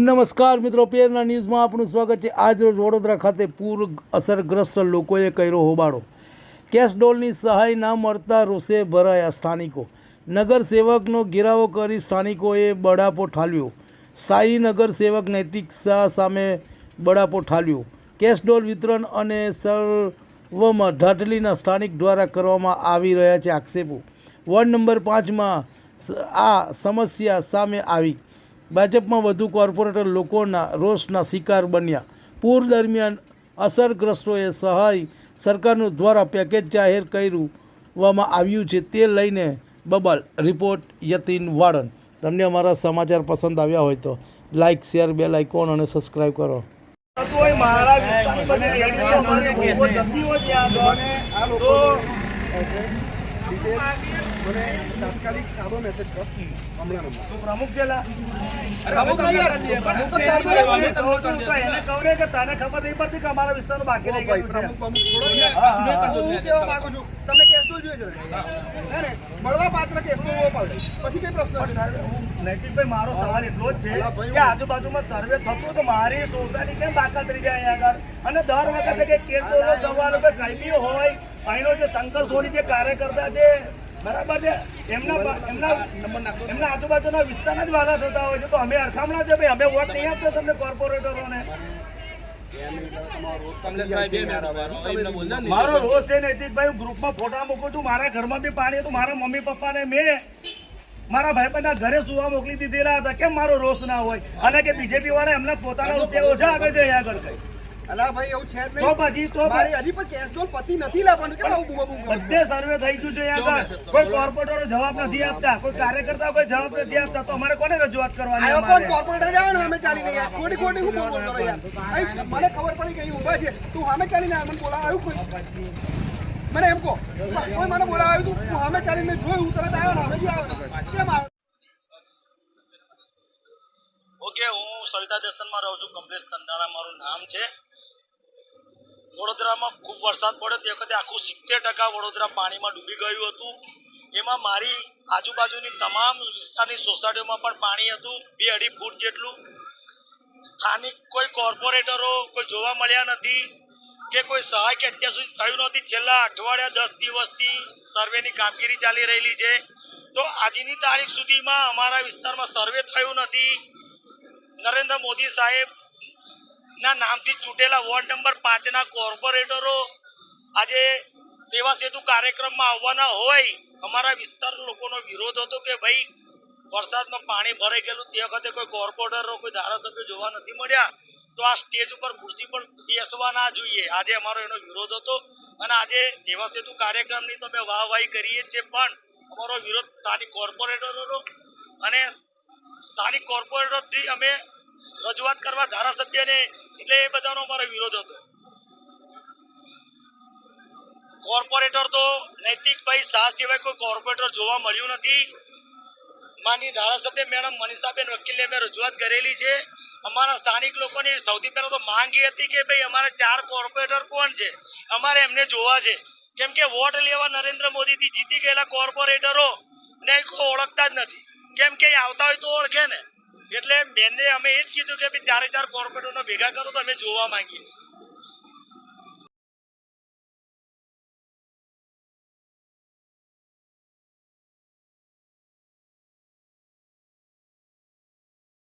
નમસ્કાર મિત્રો, પેરના ન્યૂઝમાં આપનું સ્વાગત છે. આજ રોજ વડોદરા ખાતે પૂર અસરગ્રસ્ત લોકોએ કર્યો હોબાળો. કેશ ડોલની સહાય ના મળતા રોષે ભરાયા સ્થાનિકો. નગર સેવકનો ઘેરાવો કરી સ્થાનિકોએ બળાપો ઠાલ્યો સ્થાયી નગર સેવક નૈતિક શાહ સામે બળાપો ઠાલ્યો કેશ ડોલ વિતરણ અને સર્વમાં ઢાટલીના સ્થાનિક દ્વારા કરવામાં આવી રહ્યા છે આક્ષેપો. વોર્ડ નંબર પાંચમાં આ સમસ્યા સામે આવી. ભાજપમાં વધુ કોર્પોરેટર લોકોના રોષના શિકાર બન્યા. પૂર દરમિયાન અસરગ્રસ્તોએ સહાય સરકારનું દ્વારા પેકેજ જાહેર કરવામાં આવ્યું છે તે લઈને બબલ. રિપોર્ટ યતીન વાડન તમને અમારા સમાચાર પસંદ આવ્યા હોય તો લાઇક શેર, બેલ આઇકોન અને સબસ્ક્રાઈબ કરો. મારા તો તાત્કાલિક સાદો મેસેજ કર. હમણાં નંબર. પ્રમુખ પ્રમુખ નહીં પ્રમુખ તો તો એને કહું ને કે તને ખબર નહીં પડતી કે અમારા વિસ્તારનું બાકી રહી ગયો. પ્રમુખ પ્રમુખ છોડો ને હા, હા, હા. હું શું માંગુ છું? તમે કેસ તો જોઈએ છે હે ને? મળવા પાત્ર કેસ તો હોવો પડે. પછી કઈ પ્રશ્ન નૈતિકભાઈ મારો સવાલ એટલો જ છે કે આજુબાજુમાં સર્વે થતું તો મારી સોસાયટી કેમ બાકાત રહી જાય અહીંયા આગળ? અને દર વખતે કે કેસોનો સવાલ કે કંઈ બી હોય અહીંનો જે શંકર સોની જે કાર્યકર્તા છે, બરાબર છે? એમના એમના એમના આજુબાજુના વિસ્તારના જ વાલા થતા હોય છે. તો અમે અરખામણા છે ભાઈ. અમે વોટ નહીં આપતા તમને કોર્પોરેટરોને. મારો રોષ છે નૈતિકભાઈ હું ગ્રુપમાં ફોટા મૂકું છું. મારા ઘરમાં બી પાણી હતું. મારા મમ્મી પપ્પાને મેં મારા ભાઈબંધના ઘરે સુવા મોકલી દીધેલા હતા. કેમ મારો રોષ ના હોય? અને કે બીજેપી વાળા એમના પોતાના રૂપિયા ઓછા આપે છે અહીંયા આગળ કઈ? અલા ભાઈ એવું છે તો પછી તો મારી હજી પણ કેસ પતિ નથી લાવવાનું. કેમ આવું બૂમા બૂમ બધે સર્વે થઈ ગયું છે આગળ. કોઈ કોર્પોરેટરો જવાબ નથી આપતા. કોઈ કાર્યકર્તા કોઈ જવાબ નથી આપતા. તો અમારે કોને રજૂઆત કરવાની કોણ? કોર્પોરેટર ને અમે ચાલી ગયા. ખોટી ખોટી હું બોલ બોલો યાર? મને ખબર પડી કે ઊભા છે. તું સામે ચાલીને મને બોલાવા કોઈ? મને એમ કહો. કોઈ મને બોલાવા આવ્યું તું? હું સામે ચાલીને જોયું હું તરત આવ્યો ને અમે બી આવ્યો. કેમ આવ્યો? ઓકે હું સવિતા દર્શનમાં રહું છું. કમલેશ તંદાણા મારું નામ છે. વડોદરામાં ખૂબ વરસાદ પડ્યો. તે વખતે આખું સિત્તેર ટકા વડોદરા પાણીમાં ડૂબી ગયું હતું. એમાં મારી આજુબાજુની તમામ વિસ્તારની સોસાયટીઓમાં પણ પાણી હતું. બે અઢી ફૂટ જેટલું. સ્થાનિક કોઈ કોર્પોરેટરો કોઈ જોવા મળ્યા નથી કે કોઈ સહાય કે અત્યાર સુધી થયું નથી. છેલ્લા અઠવાડિયા દસ દિવસથી સર્વેની કામગીરી ચાલી રહેલી છે. તો આજની તારીખ સુધીમાં અમારા વિસ્તારમાં સર્વે થયું નથી. નરેન્દ્ર મોદી સાહેબ ના, નામથી ચૂંટેલા વોર્ડ નંબર પાંચ ના કોર્પોરેટરો આજે સેવા સેતુ કાર્યક્રમમાં આવવાના હોય, અમારા વિસ્તાર લોકોનો વિરોધ હતો કે ભાઈ, વરસાદમાં પાણી ભરાઈ ગયેલું, તે વખતે કોઈ કોર્પોરેટરો, કોઈ ધારાસભ્ય જોવા નથી મળ્યા, તો આ સ્ટેજ ઉપર ખુરશી પર બેસવા ના જોઈએ. આજે અમારો એનો વિરોધ હતો અને આજે સેવા સેતુ કાર્યક્રમની તો અમે વાહવાહી કરીએ છીએ, પણ અમારો વિરોધ સ્થાનિક કોર્પોરેટરોનો અને સ્થાનિક કોર્પોરેટરથી અમે રજૂઆત કરવા ધારાસભ્યને એટલે એ બધાનો મારો વિરોધ હતો. કોર્પોરેટર તો નૈતિકભાઈ શાહ સિવાય કોઈ કોર્પોરેટર જોવા મળ્યું નથી. માની ધારાસભ્ય મેડમ મનીષાબેન વકીલને મેં રજૂઆત કરેલી છે. અમારા સ્થાનિક લોકોની સૌથી પહેલા તો માંગ એ હતી કે ભાઈ અમારે ચાર કોર્પોરેટર કોણ છે? અમારે એમને જોવા છે. કેમ કે વોટ લેવા નરેન્દ્ર મોદીથી જીતી ગયેલા કોર્પોરેટરો ને કોઈ ઓળખતા જ નથી. કેમ કે આવતા હોય તો ઓળખે ને. એટલે બેનને અમે એ જ કીધું કે ચારે ચાર કોર્પોરેટરનો ભેગા કરો તો અમે જોવા માંગીએ છીએ.